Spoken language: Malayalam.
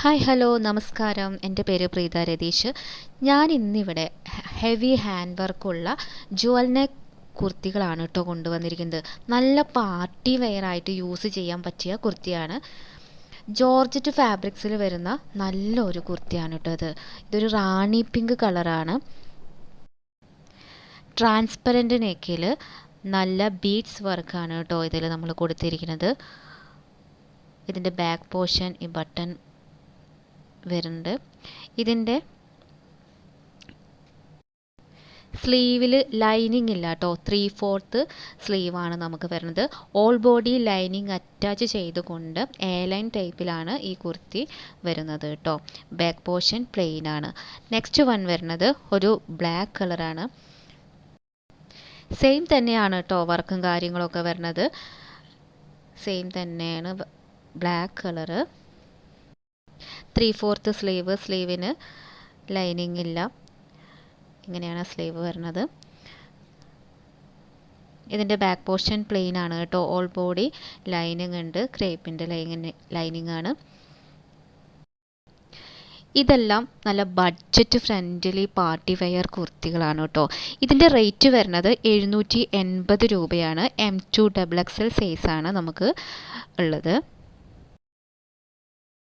ഹായ് ഹലോ നമസ്കാരം. എന്റെ പേര് പ്രീത രതീഷ്. ഞാൻ ഇന്നിവിടെ ഹെവി ഹാൻഡ് വർക്കുള്ള ജുവൽ നെക്ക് കുർത്തികളാണ് കേട്ടോ കൊണ്ടുവന്നിരിക്കുന്നത്. നല്ല പാർട്ടി വെയർ ആയിട്ട് യൂസ് ചെയ്യാൻ പറ്റിയ കുർത്തിയാണ്. ജോർജറ്റ് ഫാബ്രിക്സിൽ വരുന്ന നല്ലൊരു കുർത്തിയാണ് കേട്ടോ ഇത്. ഇതൊരു റാണി പിങ്ക് കളറാണ് ട്രാൻസ്പെറന്റ് നെക്കിൽ നല്ല ബീഡ്സ് വർക്കാണ് കേട്ടോ ഇതിൽ നമ്മൾ കൊടുത്തിരിക്കുന്നത്. ഇതിന്റെ ബാക്ക് പോർഷൻ ഈ ബട്ടൺ വരുന്നുണ്ട്. ഇതിന്റെ സ്ലീവിൽ ലൈനിങ് ഇല്ല കേട്ടോ. ത്രീ ഫോർത്ത് സ്ലീവാണ് നമുക്ക് വരുന്നത്. ഓൾ ബോഡി ലൈനിങ് അറ്റാച്ച് ചെയ്തുകൊണ്ട് എ ലൈൻ ടൈപ്പിലാണ് ഈ കുർത്തി വരുന്നത് കേട്ടോ. ബാക്ക് പോർഷൻ പ്ലെയിൻ ആണ്. നെക്സ്റ്റ് വൺ വരുന്നത് ഒരു ബ്ലാക്ക് കളറാണ് സെയിം തന്നെയാണ് കേട്ടോ വർക്കും കാര്യങ്ങളൊക്കെ വരുന്നത്. സെയിം തന്നെയാണ് black colour three fourth sleeve സ്ലീവിന് lining ഇല്ല. ഇങ്ങനെയാണ് സ്ലീവ് വരുന്നത്. ഇതിന്റെ ബാക്ക് പോർഷൻ പ്ലെയിൻ ആണ് കേട്ടോ. ഓൾ ബോഡി ലൈനിങ് ഉണ്ട്. ക്രേപ്പിന്റെ ലൈനിങ് ലൈനിങ് ആണ്. ഇതെല്ലാം നല്ല ബഡ്ജറ്റ് ഫ്രണ്ട്ലി പാർട്ടി വെയർ കുർത്തികളാണ് കേട്ടോ. ഇതിന്റെ റേറ്റ് വരുന്നത് എഴുന്നൂറ്റി എൺപത് രൂപയാണ്. M to double X L സൈസാണ് നമുക്ക് ഉള്ളത്.